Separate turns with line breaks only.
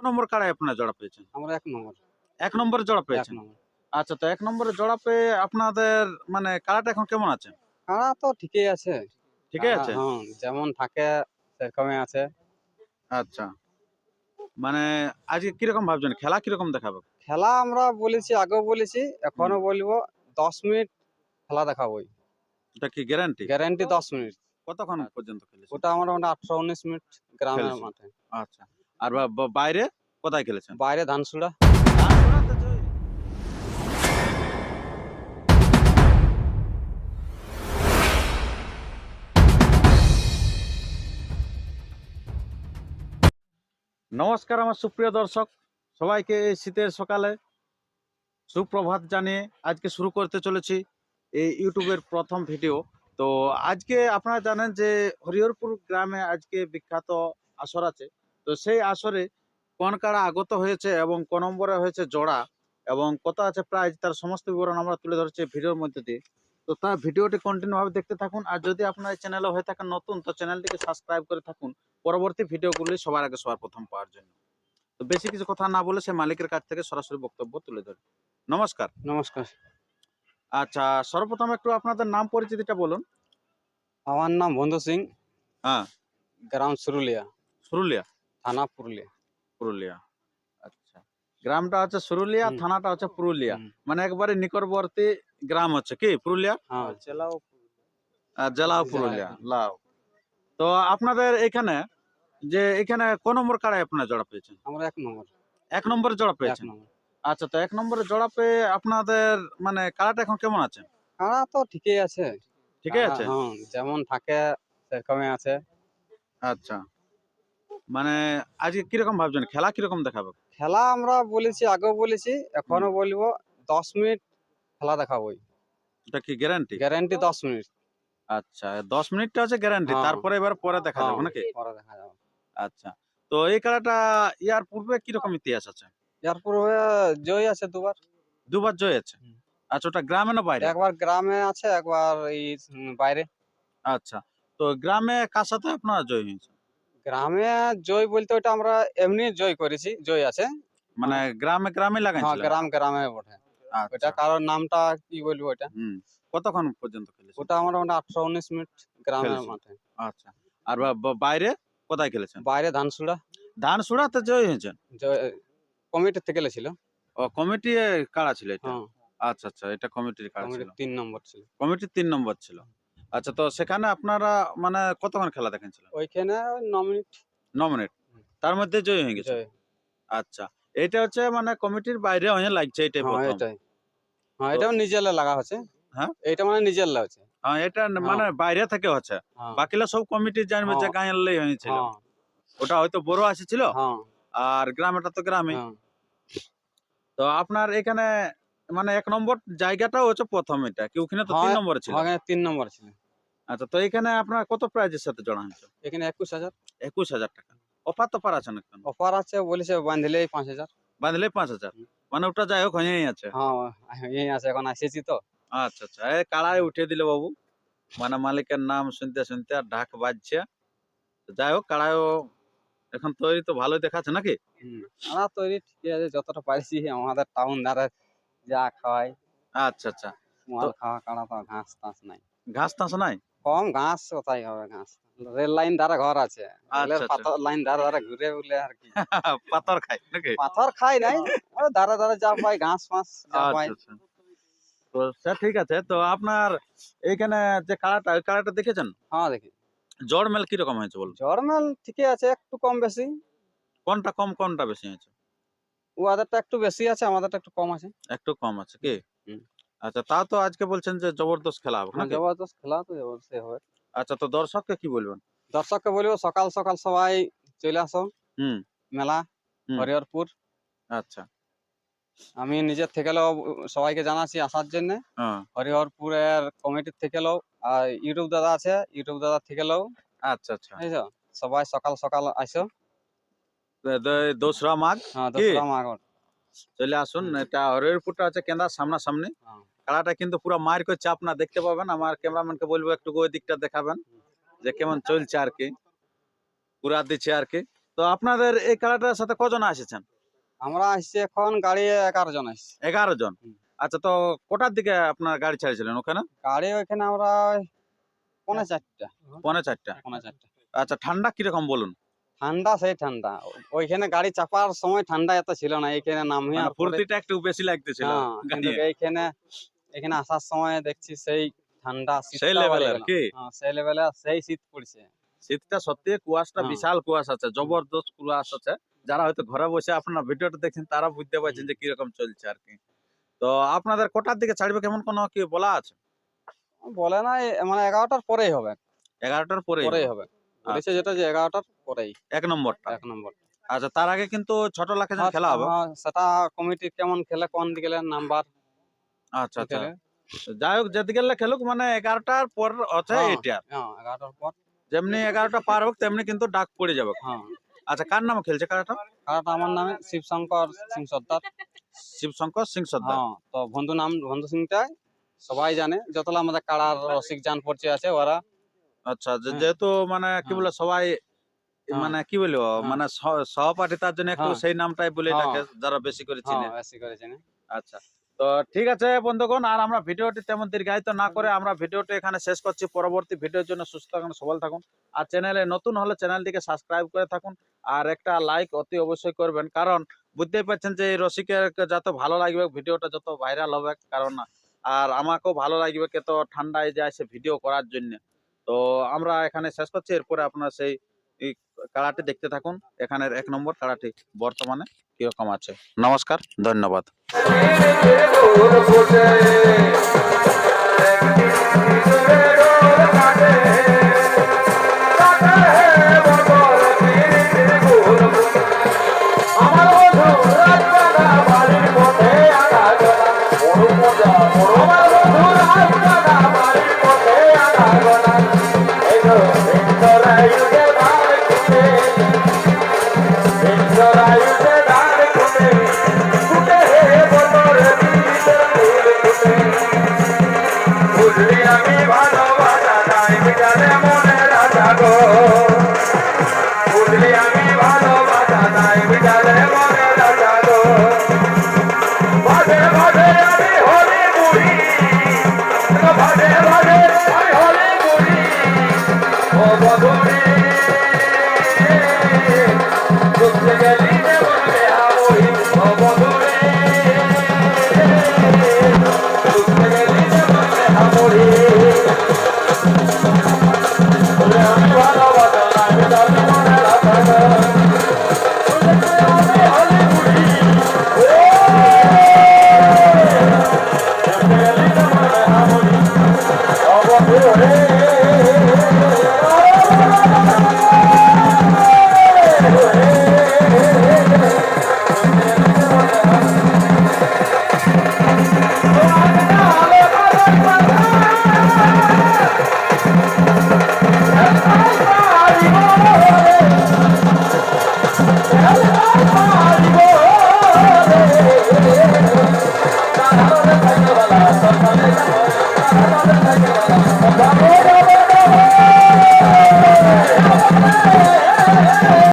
কোন নম্বর কাড়ায় আপনার জোড়া পেয়েছেন?
আমরা এক নম্বর।
এক নম্বরে জোড়া পেয়েছেন? আচ্ছা তো এক নম্বরে জোড়া পেয়ে আপনাদের মানে কাড়াটা এখন কেমন আছে?
কাড়া তো ঠিকই আছে।
ঠিক
কাড়া,
আছে?
হ্যাঁ যেমন থাকে সেরকমই আছে।
আচ্ছা। মানে আজকে কীরকম ভাবছেন? খেলা কীরকম দেখাবে?
খেলা আমরা বলেছি আগেও বলেছি এখনও বলব দশ মিনিট খেলা দেখাবোই।
এটা কি গ্যারান্টি
গ্যারান্টি দশ মিনিট।
কতক্ষণ পর্যন্ত খেলেছেন?
ওটা আমার মোটামুটি আঠারো উনিশ মিনিট গ্রামের মাঠে।
আচ্ছা। আর বাইরে কোথায় খেলেছেন?
বাইরে ধানসুড়া।
নমস্কার আমার সুপ্রিয় দর্শক। সবাইকে এই শীতের সকালে সুপ্রভাত জানিয়ে আজকে শুরু করতে চলেছি এই ইউটিউবের প্রথম ভিডিও। তো আজকে আপনারা জানেন যে হরিহরপুর গ্রামে আজকে বিখ্যাত আসর আছে। তো সেই আসরে কোন কারা আগত হয়েছে এবং কোন নম্বরে হয়েছে জোড়া এবং কত আছে প্রাইজ তার সমস্ত বিবরণ আমরা তুলে ধরছি ভিডিওর মধ্যে দিয়ে। তো তার ভিডিওটি কন্টিনিউ ভাবে দেখতে থাকুন আর যদি আপনার এই চ্যানেলে হয়ে থাকেন নতুন তো চ্যানেলটিকে সাবস্ক্রাইব করে থাকুন। পরবর্তী ভিডিওগুলি সবার আগে সবার প্রথম পাওয়ার জন্য। তো বেশি কিছু কথা না বলে সে মালিকের কাছ থেকে সরাসরি বক্তব্য তুলে ধরে। নমস্কার।
নমস্কার।
আচ্ছা সর্বপ্রথম একটু আপনাদের নাম পরিচিতিটা বলুন।
আমার নাম বন্ধু সিং।
হ্যাঁ।
গ্রাম সুরুলিয়া।
সুরুলিয়া।
থানা পুরুলিয়া।
পুরুলিয়া। আচ্ছা। গ্রামটা হচ্ছে সুরুলিয়া থানাটা হচ্ছে পুরুলিয়া। মানে একবারে নিকটবর্তী গ্রাম হচ্ছে কি? পুরুলিয়া?
হ্যাঁ। জেলা।
পুরুলিয়া। লাও। তো আপনাদের এখানে যে এখানে কোন নম্বর কাড়ায় আপনারা জোড়া পেয়েছেন?
আমরা এক নম্বর।
এক নম্বরে জোড়া পেয়েছেন? আচ্ছা তো এক নম্বরে জোড়া পেয়ে আপনাদের মানে কাড়াটা এখন কেমন আছে?
কাড়া তো ঠিকই আছে। ঠিকই
আছে?
হ্যাঁ যেমন থাকে সেরকমই আছে।
আচ্ছা। মানে আজকে কীরকম ভাবছেন? খেলা কীরকম দেখাবে?
খেলা আমরা বলেছি আগেও বলেছি এখনও বলব দশ মিনিট খেলা দেখাবোই।
এটা কি গ্যারান্টি
গ্যারান্টি দশ মিনিট।
আচ্ছা দশ মিনিটটা হচ্ছে গ্যারান্টি। তারপরে এবার পরে দেখা যাবে
হ্যাঁ,
নাকি?
পরে দেখা যাবে।
আচ্ছা তো এই খেলাটা ইয়ার পূর্বে কীরকম ইতিহাস আছে?
এর পূর্বে জয় আছে দুবার।
দুবার জয় আছে? আচ্ছা ওটা গ্রামে না বাইরে?
একবার গ্রামে আছে একবার এই বাইরে।
আচ্ছা তো গ্রামে কার সাথে আপনারা জয় হয়েছে
গ্রামে জয় বলতে ওটা আমরা এমনি জয় করেছি জয় আছে।
মানে গ্রামে গ্রামে
লাগাই
হ্যাঁ
গ্রাম গ্রামে বটে।
আচ্ছা।
ওটা কারোর নামটা কি বলব ওটা
কতক্ষণ পর্যন্ত খেলেছেন?
ওটা আমরা মোটামুটি আঠারো উনিশ মিনিট গ্রামের মাঠে।
আচ্ছা। আর বাইরে কোথায় খেলেছেন?
বাইরে ধানসুড়া।
ধান সুড়াতে জয় হয়েছেন?
কমিটি থেকে ছিল
ও কমিটি কারা ছিল এটা?
হ্যাঁ।
আচ্ছা আচ্ছা এটা কমিটির
কমিটি
ছিল?
তিন নম্বর ছিল।
কমিটির তিন নম্বর ছিল। আচ্ছা তো সেখানে আপনারা মানে কতক্ষণ খেলা দেখেছিলেন
ওইখানে ন মিনিট।
ন মিনিট। তার মধ্যে জয় হয়ে গেছে আচ্ছা এটা হচ্ছে মানে কমিটির বাইরে হয়ে লাগছে এটাই
হ্যাঁ
প্রথম।
হ্যাঁ এটাও নিজের লাগা হচ্ছে।
হ্যাঁ?
এটা মানে নিজের লাগছে
হ্যাঁ এটা মানে বাইরে থেকে হচ্ছে।
হ্যাঁ।
বাকিলা সব কমিটি জানবে যে
হ্যাঁ।
গাঁয়ের হয়েছিল।
হ্যাঁ।
ওটা হয়তো বড় আসেছিল
হ্যাঁ।
আর গ্রামেটা তো গ্রামে
হ্যাঁ।
তো আপনার এখানে মানে এক নম্বর জায়গাটাও হচ্ছে প্রথম এটা। কি ওখানে তো তিন
হ্যাঁ,
নম্বরে ছিল?
তিন নম্বর ছিল।
আচ্ছা তো এখানে আপনার কত প্রাইজের সাথে জড়া হয়েছে
এখানে একুশ হাজার।
একুশ হাজার টাকা। অফার তো পার আছে না
অফার আছে বলেছে বাঁধলেই পাঁচ হাজার।
বাঁধলে পাঁচ হাজার। মানে ওটা যাই হোক হয়েই আছে।
হ্যাঁ আছে এখন আসেছি তো।
আচ্ছা আচ্ছা। কাড়ায় উঠে দিলে বাবু। মানে মালিকের নাম শুনতে শুনতে আর ঢাক বাজছে। যাই হোক কাড়ায়ও এখন তৈরি তো ভালোই দেখাচ্ছে নাকি।
আমরা তৈরি ঠিক আছে যতটা পারছি আমাদের টাউন ধারে যা খাওয়াই।
আচ্ছা আচ্ছা।
মাল খাওয়া কাড়া তো ঘাস টাস নাই।
ঘাস টাস নাই?
কম ঘাস কোথায় হবে ঘাস? রেল লাইন ধারে ঘর আছে।
আচ্ছা,
পাথর লাইন ধারে ধারে ঘুরে উলে আর কি।
পাথর খাই নাকি?
পাথর খাই নাই ধারে ধারে যা পাই ঘাস ফাঁস যা পাই
আচ্ছা আচ্ছা। তো স্যার ঠিক আছে। তো আপনার এইখানে যে কাড়াটা ওই কাড়াটা দেখেছেন?
হ্যাঁ দেখি।
জড় মেল কীরকম হয়েছে বলুন?
জরমেল ঠিকই আছে একটু কম বেশি।
কোনটা কম কোনটা বেশি হয়েছে?
ওদেরটা একটু বেশি আছে আমাদেরটা একটু কম আছে।
একটু কম আছে কি। আচ্ছা তা তো আজকে বলছেন যে জবরদস্ত খেলা হবে
হ্যাঁ, জবরদস্ত খেলা তো জবরদস্ত হবে।
আচ্ছা তো দর্শককে কি বলবেন?
দর্শককে বলব সকাল সকাল সবাই চলে আসো।
হুম।
মেলা হরিহরপুর।
আচ্ছা।
আমি নিজের থেকে সবাইকে জানাচ্ছি আসার জন্য।
হ্যাঁ।
হরিহরপুরের কমিটির থেকে আর ইউটিউব দাদা আছে ইউটিউব দাদা থেকে
আচ্ছা আচ্ছা।
সবাই সকাল সকাল আসো।
দোসরা মাঘ
হ্যাঁ? দোসরা মাগর
চলে আসুন এটা হরিহরপুরটা আছে কেন্দার সামনাসামনি।
হ্যাঁ।
খেলাটা কিন্তু পুরো মার করছে আপনার দেখতে পাবেন। আমার ক্যামেরাম্যানকে বলব একটু ওই দিকটা দেখাবেন যে কেমন চলছে আর কি পুরা দিচ্ছে আর কি। তো আপনাদের এই খেলাটার সাথে কজন এসেছেন
আমরা আসছি এখন গাড়ি এগারো জন আসছি।
এগারো জন? আচ্ছা তো কোটার দিকে আপনার গাড়ি ছেড়েছিলেন ওখানে?
গাড়ি ওইখানে আমরা ওই পৌনে চারটা।
পৌনে চারটা।
পৌনে চারটা।
আচ্ছা ঠান্ডা কীরকম বলুন?
ঠান্ডা সেই ঠান্ডা। ওইখানে গাড়ি চাপার সময় ঠান্ডা এত ছিল না এইখানে নামিয়ে
মানে
আর
ফুর্তিটা একটু বেশি লাগতেছিল
হ্যাঁ, এইখানে এখানে আসার সময় দেখছি সেই ঠান্ডা
সেই লেভেলের কি।
হ্যাঁ, সেই লেভেলে সেই শীত পড়ছে।
শীতটা সত্যি কুয়াশটা
হ্যাঁ।
বিশাল কুয়াশ আছে জবরদস্ত কুয়াশ আছে। যারা হয়তো ঘরে বসে আপনার ভিডিওটা দেখছেন তারা বুঝতে পারছেন যে কীরকম চলছে আর কি। তো আপনাদের কোটার দিকে ছাড়বে কেমন কোনো কি বলা আছে?
বলে না মানে এগারোটার পরেই হবে।
এগারোটার পরে
পরেই হবে। বলেছে যেটা যে এগারোটার পরেই।
এক নম্বরটা।
এক নম্বর।
আচ্ছা তার আগে কিন্তু ছোট লাখে
হ্যাঁ,
খেলা হবে।
হ্যাঁ, সেটা কমিটি কেমন খেলে কোন দিকে নাম্বার
আচ্ছা আচ্ছা। যাই হোক যেদিকে খেলুক মানে এগারোটার পর
হ্যাঁ।
এটা
হ্যাঁ এগারোটার পর।
যেমনি এগারোটা পার হোক তেমনি কিন্তু ডাক পড়ে যাবে।
হ্যাঁ।
আচ্ছা কার নামে খেলছে খেলাটা
খেলাটা আমার নামে শিবশঙ্কর সিং সর্দার।
শিবশঙ্কর সিং সর্দার।
হ্যাঁ তো বন্ধু নাম বন্ধু সিংটা সবাই জানে যতলা আমাদের কাড়ার রসিক জান পরিচয় আছে ওরা
আচ্ছা
হ্যাঁ।
যেহেতু মানে কি
হ্যাঁ।
বলে সবাই
হ্যাঁ।
মানে কি বলব। মানে সহপাঠী তার জন্য একটু। সেই নামটাই বলে। ডাকে যারা বেশি করে চিনে
বেশি করে জানে
আচ্ছা তো ঠিক আছে বন্ধুগণ আর আমরা ভিডিওটি তেমন দীর্ঘায়িত না করে আমরা ভিডিওটি এখানে শেষ করছি পরবর্তী ভিডিওর জন্য সুস্থ থাকুন সবল থাকুন আর চ্যানেলে নতুন হলে চ্যানেলটিকে সাবস্ক্রাইব করে থাকুন আর একটা লাইক অতি অবশ্যই করবেন কারণ বুঝতেই পারছেন যে এই রসিকের যত ভালো লাগবে ভিডিওটা যত ভাইরাল হবে কারণ আর আমাকেও ভালো লাগবে কে তো ঠান্ডায় যায় সে ভিডিও করার জন্য তো আমরা এখানে শেষ করছি। এরপরে আপনার সেই কাড়াটি দেখতে থাকুন। এখানের এক নম্বর কাড়াটি বর্তমানে কীরকম আছে। নমস্কার, ধন্যবাদ।
আমি ভালোবাসা নাই বিকালে মনে